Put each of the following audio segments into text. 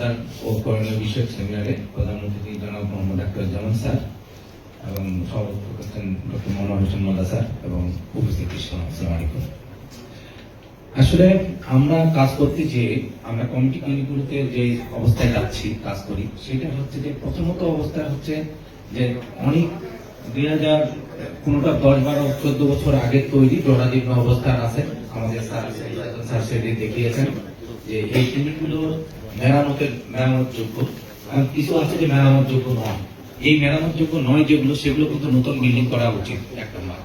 সন্তান ও করোনা বিষয়ক সেমিনারে প্রধানমন্ত্রী জনাব মোহাম্মদ ডাক্তার জামান স্যার এবং সভাপতি করছেন ডক্টর মনোহর হোসেন মোল্লা স্যার এবং উপস্থিত আসসালামু আলাইকুম। আসলে আমরা কাজ করতে যে আমরা কমিটি ক্লিনিকগুলোতে যে অবস্থায় যাচ্ছি, কাজ করি, সেটা হচ্ছে যে প্রথমত অবস্থা হচ্ছে যে অনেক দুই হাজার কোনোটা দশ বারো চোদ্দ বছর আগে তৈরি জরাজীর্ণ অবস্থান আছে। আমাদের স্যার স্যার সেটি দেখিয়েছেন। যে এই ক্লিনিকগুলো মেরামতের মেরামত যোগ্য কিছু আছে যে মেরামত যোগ্য নয়। এই মেরামত যোগ্য নয় যেগুলো, সেগুলো কিন্তু নতুন বিল্ডিং করা উচিত, এক নম্বর।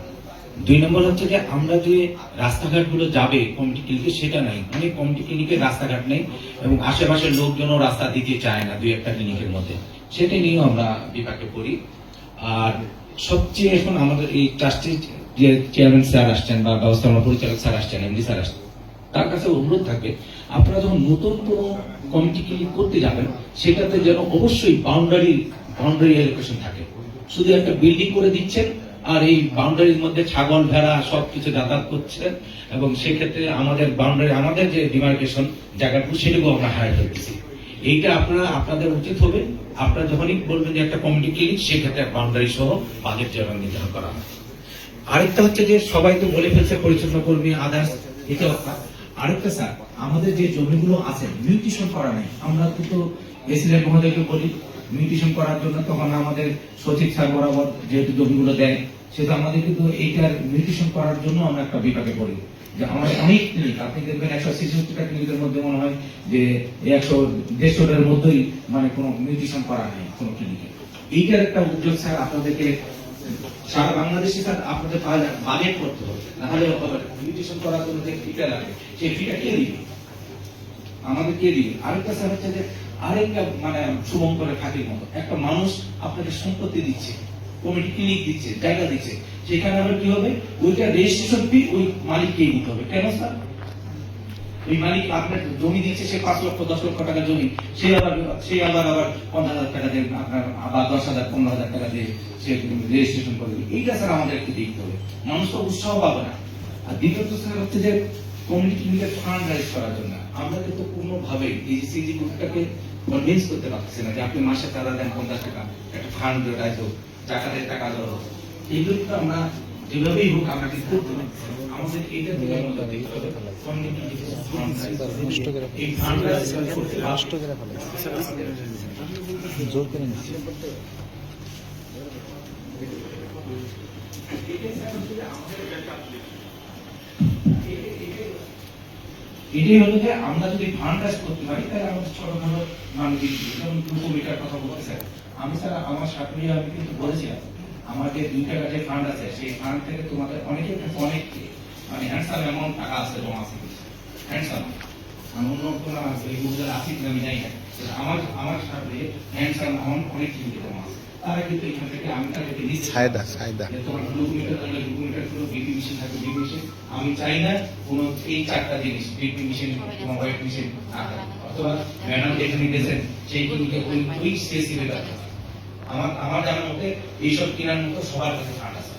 দুই নম্বর হচ্ছে যে আমরা যে রাস্তাঘাটগুলো যাবে কমিটি ক্লিনিকে সেটা নাই। অনেক কমিটি ক্লিনিকে রাস্তাঘাট নেই এবং আশেপাশের লোকজনও রাস্তা দিতে চায় না দুই একটা ক্লিনিকের মধ্যে। সেটা নিয়েও আমরা বিপাকে পড়ি। আর সবচেয়ে এখন আমাদের এই ট্রাস্টি যে চেয়ারম্যান স্যার আসছেন বা ব্যবস্থাপনা পরিচালক স্যার আসছেন এমডি স্যার আসছেন তার কাছে অনুরোধ থাকবে আপনারা যখন নতুন কোনো কমিটি ক্লিনিক করতে যাবেন, সেটাতে যেন অবশ্যই বাউন্ডারি বাউন্ডারি এলোকেশন থাকে। শুধু একটা বিল্ডিং করে দিচ্ছেন, আর এই বাউন্ডারির মধ্যে ছাগল, ভেড়া সবকিছু যাতায়াত করছে এবং সেক্ষেত্রে আমাদের বাউন্ডারি আমাদের যে ডিমার্কেশন জায়গাটুকু, সেটুকু আমরা হারাই ফেলতেছি। এইটা আপনারা, আপনাদের উচিত হবে, আপনারা যখনই বলবেন যে একটা কমিটি ক্লিনিক সেক্ষেত্রে বাউন্ডারি সহ বাজেট যেন নির্ধারণ করা হয় আরেকটা হচ্ছে যে সবাই তো বলে ফেলছে পরিচালনা কর্মী আদার্স এটা আরেকটা স্যার, আমাদের যে জমিগুলো আছে মিউটেশন করা নাই। আমরা কিন্তু এসিডেন্ট মহোদয়কে বলি মিউটেশন করার জন্য তখন আমাদের সচিব স্যার বরাবর যেহেতু জমিগুলো দেয় সেটা আমাদের কিন্তু এইটার মিউটেশন করার জন্য আমরা একটা বিপাকে পড়ি। যে আমাদের অনেক ক্লিনিক আপনি দেখবেন একশো ছেষট্টিটা ক্লিনিকের মধ্যে মনে হয় যে একশো দেড়শোটার মধ্যেই মানে কোনো মিউটেশন করা নেই কোনো ক্লিনিকে এইটার একটা উদ্যোগ স্যার আপনাদেরকে সারা বাংলাদেশে আপনাদের করতে হবে মিউটেশন করার জন্য যে ফিটা লাগে, সেই ফিটা কে দিবে? আমাদের কে দিবে? আরেকটা স্যার হচ্ছে যে, আরেকটা মানে খাতির মতো। একটা মানুষ আপনাকে সম্পত্তি দিচ্ছে কমিটি ক্লিনিক দিচ্ছে, জায়গা দিচ্ছে, সেখানে আবার কি হবে? ওইটা রেজিস্ট্রেশন ফি ওই মালিককেই দিতে হবে। কেন স্যার? ওই মালিক আপনার জমি দিচ্ছে সে পাঁচ লক্ষ, দশ লক্ষ টাকা জমি, সে আবার সে আবার আবার পনেরো হাজার টাকা দিয়ে আপনার আবার দশ হাজার, পনেরো হাজার টাকা দিয়ে সে রেজিস্ট্রেশন করবে এইটা স্যার আমাদের একটু দেখতে হবে। মানুষ তো উৎসাহ পাবে না। আর দ্বিতীয়ত স্যার হচ্ছে যে কমিউনিটি ক্লিনিকের ফান্ড রাইজ করার জন্য। আমরা কিন্তু কোনোভাবেই এই সিজি গ্রুপটাকে কনভিন্স করতে পারতেছি না যে আপনি মাসে চাঁদা দেন পঞ্চাশ টাকা, একটা ফান্ড রাইজ হোক জাকাতের টাকা দেওয়া হোক। এইগুলো কিন্তু আমরা যেভাবেই হোক আমরা কিন্তু করতে পারি আমাদের এইটা দিকে আমাদের দেখতে হবে এই ফান্ড করতে নষ্ট করে ফেলে জোর করে নিচ্ছে। এটাই হলো যে আমরা যদি ফান্ড রাইজ করতে পারি তাহলে আমাদের ছোটখাটো মানে যেমন দুশো মিটার কথা বলতে স্যার আমি স্যার আমার সাকরিয়া আমি কিন্তু বলেছিলাম আমার যে দুই টাকা যে ফান্ড আছে সেই ফান্ড থেকে তোমাদের অনেকের কাছে অনেক মানে হ্যান্ডসাম অ্যামাউন্ট টাকা আছে জমা আছে হ্যান্ডসাম আমি অন্য কোনো আছে এই গুগল আছে আমি জানি না আমার আমার সাথে হ্যান্ডসাম অ্যামাউন্ট অনেক কিছু জমা আছে। তারা কিন্তু এখান থেকে আমি তাদেরকে নিচ্ছি তোমার কিলোমিটার তাহলে কিলোমিটার কোনো বিপি মেশিন থাকে বিপি মেশিন আমি চাই না কোনো এই চারটা জিনিস বিপি মেশিন তোমার ওয়েট মেশিন অথবা ম্যাডাম যেখানে গেছেন সেই ক্লিনিকে ওই ওই স্পেসিফিক আছে আমার আমার জানার মতে এইসব কেনার মতো সবার কাছে ফান্ড আছে।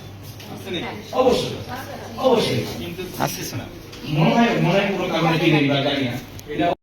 অবশ্যই। অবশ্যই। মনে হয় মনে হয় কোনো কারণে কিনে নিবার জানি না। এটা